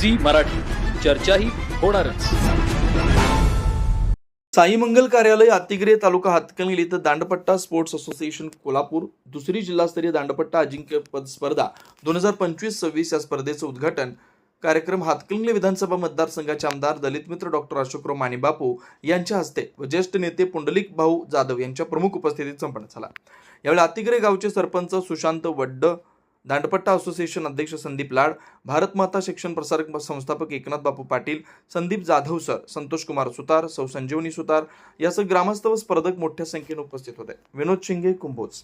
Zee Marathi. चर्चाही होणारच. साई मंगल कार्यालय अतिग्रे तालुका हातकणंगले इथं दांडपट्टा स्पोर्ट्स असोसिएशन कोल्हापूर दुसरी जिल्हास्तरीय दांडपट्टा अजिंक्यपद स्पर्धा दोन हजार पंचवीस सव्वीस या स्पर्धेचं उद्घाटन. कार्यक्रम हातकणंगले विधानसभा मतदारसंघाचे आमदार दलित मित्र डॉक्टर अशोकराव माने बापू यांच्या हस्ते व ज्येष्ठ नेते पुंडलिक भाऊ जाधव यांच्या प्रमुख उपस्थितीत संपन्न झाला. यावेळी अतिग्रे गावचे सरपंच सुशांत वड्ड दांडपट्टा असोसिएशन अध्यक्ष संदीप लाड भारत माता शिक्षण प्रसारक संस्थापक एकनाथ बापू पाटील संदीप जाधव सर संतोष कुमार सुतार सौ संजीवनी सुतार यासह ग्रामस्थ व स्पर्धक मोठ्या संख्येने उपस्थित होते. विनोद शिंगे कुंभोज.